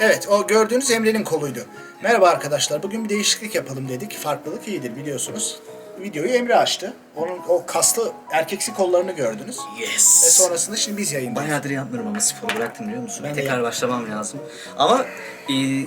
Evet, o gördüğünüz Emre'nin koluydu. Merhaba arkadaşlar, bugün bir değişiklik yapalım dedik. Farklılık iyidir biliyorsunuz. Videoyu Emre açtı. Onun o kaslı erkeksi kollarını gördünüz. Ve Yes. sonrasında şimdi biz yayındayız. Bayağıdır yapmıyorum ama spor bıraktım biliyor musun? Ben de Tekrar başlamam lazım. Ama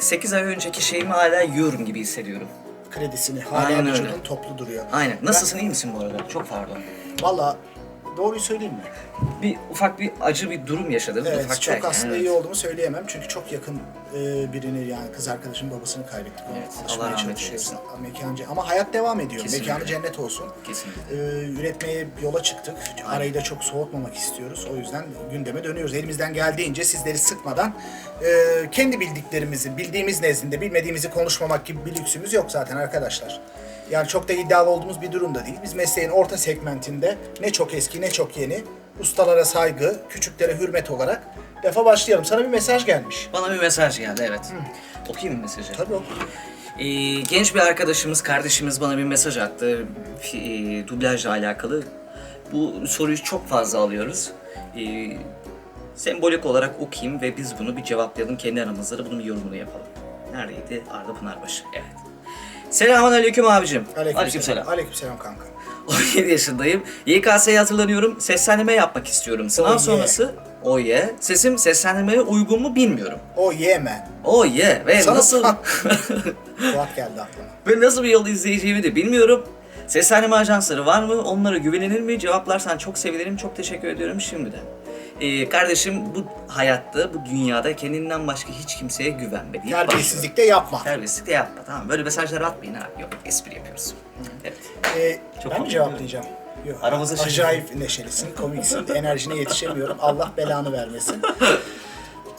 8 ay önceki şeyimi hala yiyorum gibi hissediyorum. Kredisini hala Aynen vücudun öyle. toplu duruyor. Aynen. Nasılsın iyi misin bu arada? Çok pardon. Valla doğruyu söyleyeyim mi? Bir ufak bir acı bir durum yaşadım. Evet, ufak çok derken, aslında evet. iyi olduğumu söyleyemem. Çünkü çok yakın e, birini yani kız arkadaşımın babasını kaybettik. Evet, Allah rahmet eylesin. Mekancı. Ama hayat devam ediyor. Kesinlikle. Mekanı cennet olsun. Kesinlikle. Ee, üretmeye yola çıktık. Arayı da çok soğutmamak istiyoruz. O yüzden gündeme dönüyoruz. Elimizden geldiğince sizleri sıkmadan e, kendi bildiklerimizi, bildiğimiz nezdinde bilmediğimizi konuşmamak gibi bir lüksümüz yok zaten arkadaşlar. Yani çok da iddialı olduğumuz bir durum da değil. Biz mesleğin orta segmentinde ne çok eski ne çok yeni, ustalara saygı, küçüklere hürmet olarak defa başlayalım. Sana bir mesaj gelmiş. Bana bir mesaj geldi evet. Okuyayım mı mesajı? Tabii o. Ee, genç bir arkadaşımız, kardeşimiz bana bir mesaj attı. E, dublajla alakalı. Bu soruyu çok fazla alıyoruz. Ee, sembolik olarak okuyayım ve biz bunu bir cevaplayalım. Kendi aramızda da bunun bir yorumunu yapalım. Neredeydi? Arda Pınarbaşı. Evet. Selamun aleyküm abicim. Aleykümselam. Aleykümselam kanka. 17 yaşındayım. YKS'ye hatırlanıyorum. Seslendirme yapmak istiyorum. Sınav Oh yeah. sonrası o ye. Sesim seslendirmeye uygun mu bilmiyorum. O yemen. O ye. Ve Sana nasıl... Fuat geldi aklıma. Ve nasıl bir yol izleyeceğimi de bilmiyorum. Seslendirme ajansları var mı? Onlara güvenilir mi? Cevaplarsan çok sevinirim. Çok teşekkür ediyorum şimdiden. Ee, kardeşim bu hayatta, bu dünyada kendinden başka hiç kimseye güvenme deyip Terbiyesizlik de yapma. başlıyorum. Terbiyesizlik de yapma. Tamam böyle mesajlar atmayın abi. Yok espri yapıyoruz. Evet. Ee, Çok ben mi komik cevaplayacağım? Yok. Aramızda şey- Acayip neşelisin, komiksin, enerjine yetişemiyorum. Allah belanı vermesin.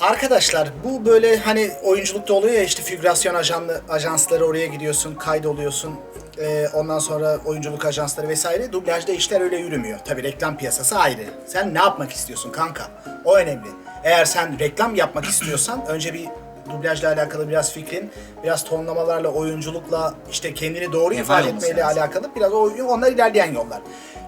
Arkadaşlar bu böyle hani oyunculukta oluyor ya işte figürasyon ajanlı, ajansları oraya gidiyorsun, kaydoluyorsun. Ee, ondan sonra oyunculuk ajansları vesaire. Dublajda işler öyle yürümüyor. Tabii reklam piyasası ayrı. Sen ne yapmak istiyorsun kanka? O önemli. Eğer sen reklam yapmak istiyorsan önce bir dublajla alakalı biraz fikrin, biraz tonlamalarla, oyunculukla işte kendini doğru ifade etmeyle lazım. alakalı biraz o, onlar ilerleyen yollar.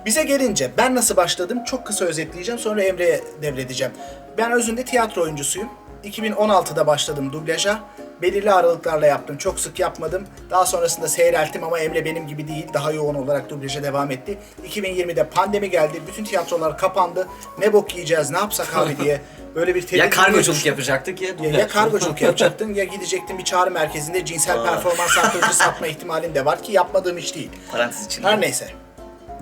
Bize gelince ben nasıl başladım çok kısa özetleyeceğim sonra Emre'ye devredeceğim. Ben özünde tiyatro oyuncusuyum. 2016'da başladım dublaja. Belirli aralıklarla yaptım. Çok sık yapmadım. Daha sonrasında seyrelttim ama Emre benim gibi değil. Daha yoğun olarak dublaja devam etti. 2020'de pandemi geldi. Bütün tiyatrolar kapandı. Ne bok yiyeceğiz, ne yapsak abi diye. Böyle bir Ya kargoculuk yapacaktık ya ya, dublaj. ya kargoculuk yapacaktın ya gidecektin bir çağrı merkezinde cinsel performans arttırıcı satma ihtimalin de var ki yapmadığım iş değil. Parantez içinde. Her neyse.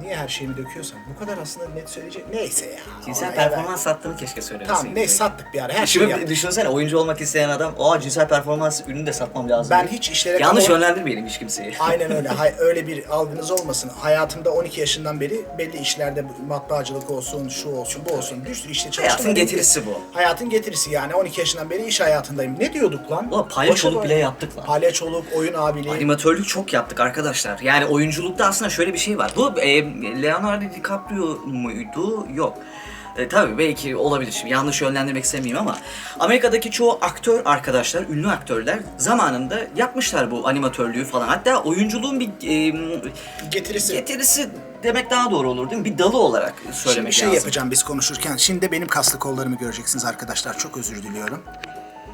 Niye her şeyimi döküyorsan? Bu kadar aslında net söyleyecek. Neyse ya. Cinsel Ona performans sattığını keşke söylemeseydin. Tamam ne sattık bir ara. Her şeyi Şimdi yaptık. düşünsene oyuncu olmak isteyen adam, o cinsel performans ürünü de satmam lazım. Ben diye. hiç işlere Yanlış kamu- yönlendirmeyelim hiç kimseyi. Aynen öyle. Hay- öyle bir algınız olmasın. Hayatımda 12 yaşından beri belli işlerde matbaacılık olsun, şu olsun, bu olsun. Bir sürü işte çalıştım. Hayatın getirisi bu. Hayatın getirisi yani. 12 yaşından beri iş hayatındayım. Ne diyorduk lan? Ulan palyaçoluk Boşa bile yaptık lan. Palyaçoluk, oyun abiliği. Animatörlük çok yaptık arkadaşlar. Yani oyunculukta aslında şöyle bir şey var. Bu e, Leonardo DiCaprio muydu? Yok. E, tabii belki olabilir şimdi yanlış yönlendirmek istemeyeyim ama Amerika'daki çoğu aktör arkadaşlar, ünlü aktörler zamanında yapmışlar bu animatörlüğü falan. Hatta oyunculuğun bir e, Getirisi. getirisi demek daha doğru olur değil mi? Bir dalı olarak söylemek Şimdi şey lazım. yapacağım biz konuşurken. Şimdi benim kaslı kollarımı göreceksiniz arkadaşlar. Çok özür diliyorum.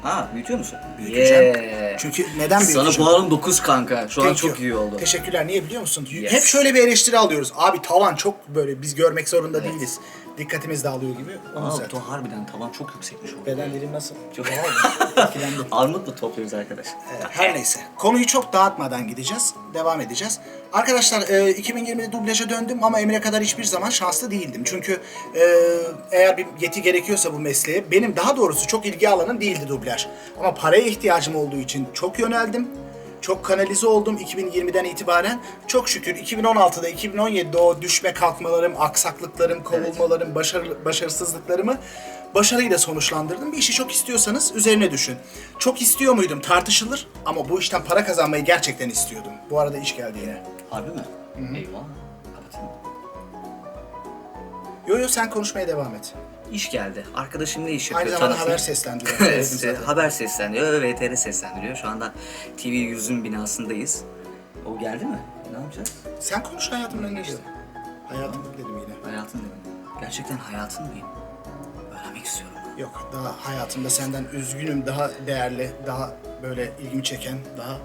Ha büyütüyor musun? Büyüteceğim. Yeah. Çünkü neden Sana büyüteceğim? puanım 9 kanka. Şu an Thank çok you. iyi oldu. Teşekkürler. Niye biliyor musun? Yes. Hep şöyle bir eleştiri alıyoruz. Abi tavan çok böyle biz görmek zorunda değiliz. Dikkatimiz dağılıyor gibi. Onu Aa, zaten. to harbiden tavan çok yüksekmiş oldu. Bedenlerin nasıl? Çok- Etkilendim. Armut mu topluyoruz arkadaş? Evet, Her neyse. Konuyu çok dağıtmadan gideceğiz. Devam edeceğiz. Arkadaşlar e, 2020'de dublaja döndüm ama Emre kadar hiçbir zaman şanslı değildim. Çünkü e, eğer bir yeti gerekiyorsa bu mesleğe benim daha doğrusu çok ilgi alanım değildi dublaj. Ama paraya ihtiyacım olduğu için çok yöneldim. Çok kanalize oldum 2020'den itibaren. Çok şükür 2016'da, 2017'de o düşme kalkmalarım, aksaklıklarım, kovulmalarım, başarı, başarısızlıklarımı başarıyla sonuçlandırdım. Bir işi çok istiyorsanız üzerine düşün. Çok istiyor muydum tartışılır ama bu işten para kazanmayı gerçekten istiyordum. Bu arada iş geldi yine. Harbi mi? Eyvah. Kapatayım. Yo yo sen konuşmaya devam et. İş geldi. Arkadaşım ne iş yapıyor? Aynı zamanda haber seslendiriyor. Evet, haber seslendiriyor. VTR seslendiriyor. Şu anda TV 100'ün binasındayız. O geldi mi? Ne yapacağız? Sen konuş hayatımdan ne diyorsun? Hayatım dedim yine. Hayatın dedim. Gerçekten hayatın mıyım? Öğrenmek istiyorum. Yok daha hayatımda senden üzgünüm daha değerli, daha böyle ilgimi çeken, daha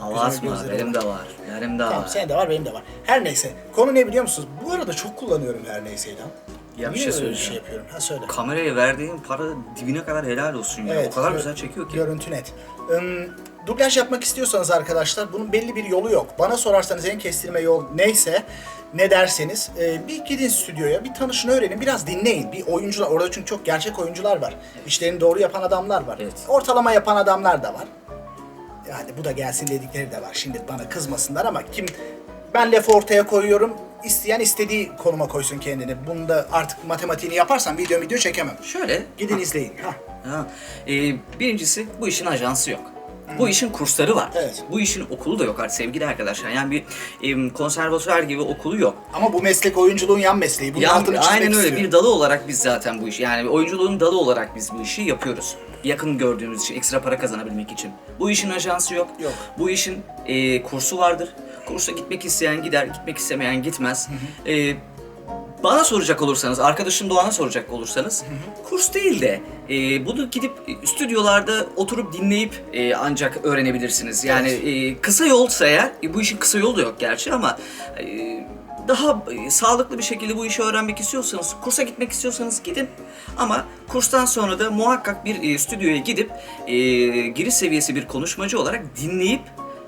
Hava Güzel atma, gözleri benim de var. Benim de Tamam var. senin de var benim de var. Her neyse. Konu ne biliyor musunuz? Bu arada çok kullanıyorum her neyseyi lan. Ya bir Niye şey öyle söyleyeceğim. şey yapıyorum? Ha söyle. Kameraya verdiğin para dibine kadar helal olsun ya. o kadar gö- güzel çekiyor ki. Görüntü net. Im, dublaj yapmak istiyorsanız arkadaşlar bunun belli bir yolu yok. Bana sorarsanız en kestirme yol neyse ne derseniz e, bir gidin stüdyoya bir tanışın öğrenin biraz dinleyin. Bir oyuncular orada çünkü çok gerçek oyuncular var. İşlerini doğru yapan adamlar var. Evet. Ortalama yapan adamlar da var. Yani bu da gelsin dedikleri de var. Şimdi bana kızmasınlar ama kim ben lafı ortaya koyuyorum. İsteyen istediği konuma koysun kendini. Bunda artık matematiğini yaparsam video video çekemem. Şöyle. Gidin ha, izleyin. Ha. ha. Ee, birincisi bu işin ajansı yok. Bu işin kursları var. Evet. Bu işin okulu da yok artık sevgili arkadaşlar. Yani bir em, konservatuvar gibi okulu yok. Ama bu meslek oyunculuğun yan mesleği. Bunun Ya, altını çizmek aynen öyle istiyorum. bir dalı olarak biz zaten bu işi yani oyunculuğun dalı olarak biz bu işi yapıyoruz. Yakın gördüğümüz için ekstra para kazanabilmek için. Bu işin ajansı yok. Yok. Bu işin e, kursu vardır. Kursa gitmek isteyen gider, gitmek istemeyen gitmez. E, bana soracak olursanız, arkadaşım Doğan'a soracak olursanız, kurs değil de e, bunu gidip stüdyolarda oturup dinleyip e, ancak öğrenebilirsiniz. Yani e, kısa yolsa eğer, e, bu işin kısa yolu da yok gerçi ama e, daha e, sağlıklı bir şekilde bu işi öğrenmek istiyorsanız, kursa gitmek istiyorsanız gidin. Ama kurstan sonra da muhakkak bir e, stüdyoya gidip e, giriş seviyesi bir konuşmacı olarak dinleyip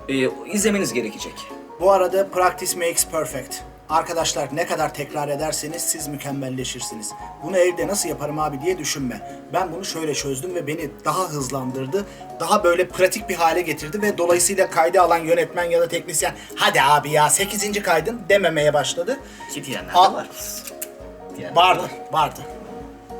e, izlemeniz gerekecek. Bu arada practice makes perfect. Arkadaşlar ne kadar tekrar ederseniz siz mükemmelleşirsiniz. Bunu evde nasıl yaparım abi diye düşünme. Ben bunu şöyle çözdüm ve beni daha hızlandırdı. Daha böyle pratik bir hale getirdi ve dolayısıyla kaydı alan yönetmen ya da teknisyen hadi abi ya 8. kaydın dememeye başladı. Ki diyenler de var. Diyenler de Vardı, var. vardı.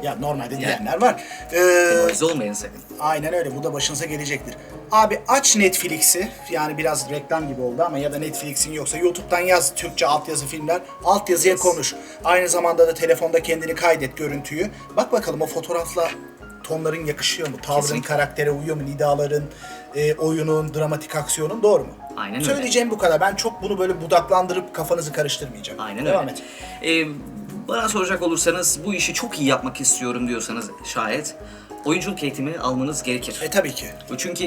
Ya normalde Yani. diyenler var. Ee, Demoralize olmayın sakın. Aynen öyle. Bu da başınıza gelecektir. Abi aç Netflix'i. Yani biraz reklam gibi oldu ama ya da Netflix'in yoksa YouTube'dan yaz Türkçe altyazı filmler. Altyazıya Yes. konuş. Aynı zamanda da telefonda kendini kaydet görüntüyü. Bak bakalım o fotoğrafla tonların yakışıyor mu? Tavrın, Kesinlikle. karaktere uyuyor mu? Nidaların, e, oyunun, dramatik aksiyonun doğru mu? Aynen öyle. Söyleyeceğim bu kadar. Ben çok bunu böyle budaklandırıp kafanızı karıştırmayacağım. Aynen Devam öyle. et. Ee, bana soracak olursanız bu işi çok iyi yapmak istiyorum diyorsanız şayet oyunculuk eğitimi almanız gerekir. E tabii ki. Çünkü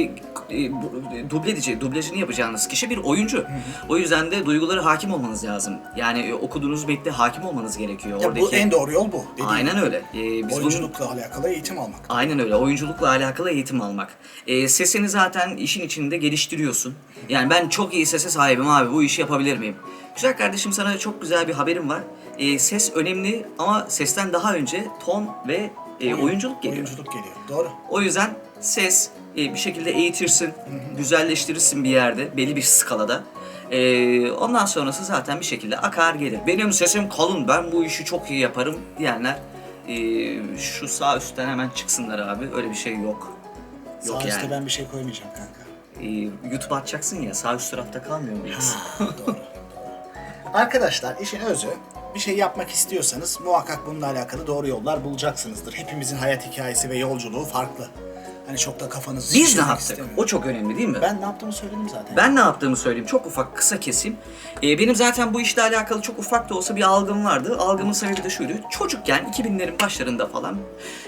e, bu- dubleci, dublajını yapacağınız kişi bir oyuncu. O yüzden de duygulara hakim olmanız lazım. Yani e, okuduğunuz metne hakim olmanız gerekiyor. Ya Oradaki... bu en doğru yol bu. Dediğim Aynen öyle. Ee, biz bunun- Oyunculukla alakalı eğitim almak. Aynen öyle. Oyunculukla alakalı eğitim almak. Ee, sesini zaten işin içinde geliştiriyorsun. Yani ben çok iyi sese sahibim abi. Bu işi yapabilir miyim? Güzel kardeşim sana çok güzel bir haberim var. Ee, ses önemli ama sesten daha önce ton ve e, oyunculuk geliyor. Oyunculuk geliyor. Doğru. O yüzden ses e, bir şekilde eğitirsin, güzelleştirirsin bir yerde, belli bir skalada. Ee, ondan sonrası zaten bir şekilde akar gelir. Benim sesim kalın, ben bu işi çok iyi yaparım diyenler e, şu sağ üstten hemen çıksınlar abi. Öyle bir şey yok. Yok Sağ üstte yani. ben bir şey koymayacağım kanka. Ee, YouTube açacaksın ya, sağ üst tarafta kalmıyor muyuz? doğru. Arkadaşlar işin özü bir şey yapmak istiyorsanız muhakkak bununla alakalı doğru yollar bulacaksınızdır. Hepimizin hayat hikayesi ve yolculuğu farklı. Hani çok da kafanızı Biz ne yaptık? istemiyorum. O çok önemli değil mi? Ben ne yaptığımı söyledim zaten. Ben ne yaptığımı söyleyeyim. Çok ufak, kısa keseyim. Ee, benim zaten bu işle alakalı çok ufak da olsa bir algım vardı. Algımın sebebi de şuydu. Çocukken 2000'lerin başlarında falan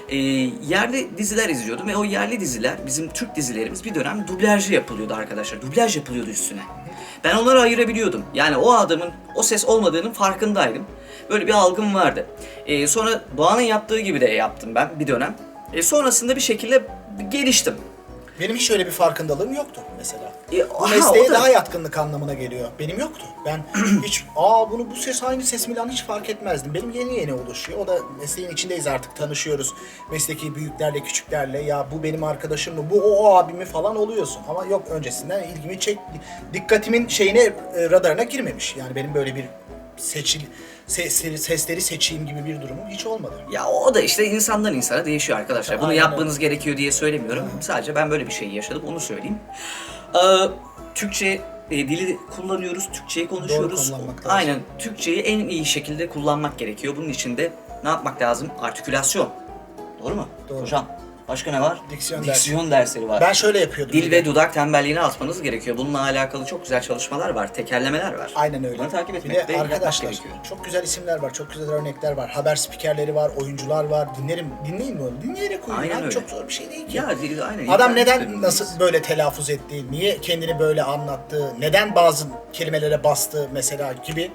e, yerli diziler izliyordum. Ve o yerli diziler, bizim Türk dizilerimiz bir dönem dublajlı yapılıyordu arkadaşlar. Dublaj yapılıyordu üstüne. Ben onları ayırabiliyordum. Yani o adamın o ses olmadığının farkındaydım. Böyle bir algım vardı. Ee, sonra Doğan'ın yaptığı gibi de yaptım ben bir dönem. E, sonrasında bir şekilde geliştim. Benim hiç öyle bir farkındalığım yoktu mesela. E, Bu mesleğe daha yatkınlık anlamına geliyor. Benim yoktu. Ben hiç aa bunu bu ses aynı ses mi lan hiç fark etmezdim. Benim yeni yeni oluşuyor. O da mesleğin içindeyiz artık tanışıyoruz. Mesleki büyüklerle küçüklerle ya bu benim arkadaşım mı bu o, o abi mi falan oluyorsun. Ama yok öncesinden ilgimi çek dikkatimin şeyine e, radarına girmemiş. Yani benim böyle bir seçil sesleri, sesleri seçeyim gibi bir durumum hiç olmadı. Ya o da işte insandan insana değişiyor arkadaşlar. Bunu Aynen yapmanız gerekiyor diye söylemiyorum. Sadece ben böyle bir şey yaşadım onu söyleyeyim. Ee, Türkçe e, dili kullanıyoruz, Türkçeyi konuşuyoruz. kullanmak lazım. Aynen. Türkçeyi en iyi şekilde kullanmak gerekiyor. Bunun için de ne yapmak lazım? Artikülasyon. Doğru mu? Doğru. Hocam. Başka ne var? Diksiyon Diksiyon dersleri var. Ben şöyle yapıyordum. Dil bir ve de. dudak tembelliğini atmanız gerekiyor. Bununla alakalı çok güzel çalışmalar var. Tekerlemeler var. Aynen öyle. Bunları takip bir etmek de ve yapmak arkadaşlar gerekiyor. çok güzel isimler var, çok güzel örnekler var. Haber spikerleri var, oyuncular var. Dinlerim, dinleyin mi onu? Dinleyerek uyuyun. Aynen öyle. Çok zor bir şey değil ki. Ya aynen. Adam neden nasıl böyle telaffuz etti, niye kendini böyle anlattı, neden bazı kelimelere bastı mesela gibi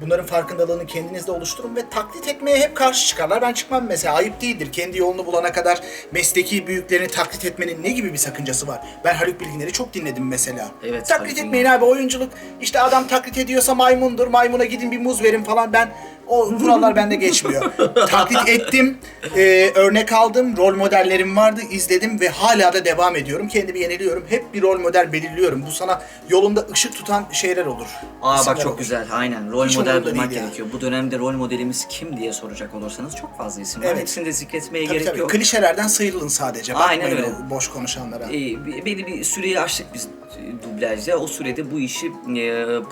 bunların farkındalığını kendinizde oluşturun ve taklit etmeye hep karşı çıkarlar. Ben çıkmam mesela ayıp değildir. Kendi yolunu bulana kadar mesleki büyüklerini taklit etmenin ne gibi bir sakıncası var? Ben Haluk Bilginer'i çok dinledim mesela. Evet, taklit etmeyin abi oyunculuk. İşte adam taklit ediyorsa maymundur. Maymuna gidin bir muz verin falan. Ben o kurallar bende geçmiyor. taklit ettim, e, örnek aldım, rol modellerim vardı, izledim ve hala da devam ediyorum. Kendimi yeniliyorum. Hep bir rol model belirliyorum. Bu sana yolunda ışık tutan şeyler olur. Aa İsimler bak çok olur. güzel aynen rol Hiç model umurumda bulmak değil ya. gerekiyor. Bu dönemde rol modelimiz kim diye soracak olursanız çok fazla isim var. Evet. Hepsini de zikretmeye Tabii gerek tabii. yok. Klişelerden sıyrılın sadece. Aynen Bakmayın öyle. o boş konuşanlara. Ee, be- belli bir süreyi aştık biz e, dublajda. O sürede bu işi e,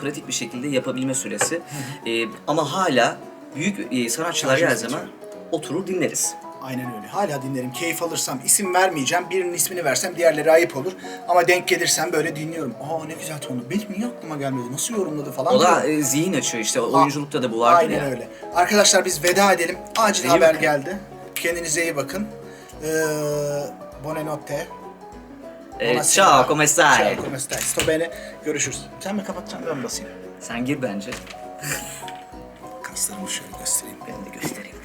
pratik bir şekilde yapabilme süresi. E, ama hala büyük e, sanatçılar her Karşımıza zaman oturur dinleriz. Aynen öyle. Hala dinlerim. Keyif alırsam isim vermeyeceğim. Birinin ismini versem diğerleri ayıp olur. Ama denk gelirsem böyle dinliyorum. Aa ne güzel tonu. Benim niye aklıma gelmedi? Nasıl yorumladı falan. O da e, zihin açıyor işte. Oyunculukta da bu vardır Aynen ya. öyle. Arkadaşlar biz veda edelim. Acil İyi haber bakın. geldi. Kendinize iyi bakın. Ee, buonanotte. E, Buonasera. ciao, come stai? Ciao, come stai? Sto bene. Görüşürüz. Sen mi kapatacaksın ben basayım? Sen gir bence. Kaslarımı şöyle göstereyim. Ben de göstereyim.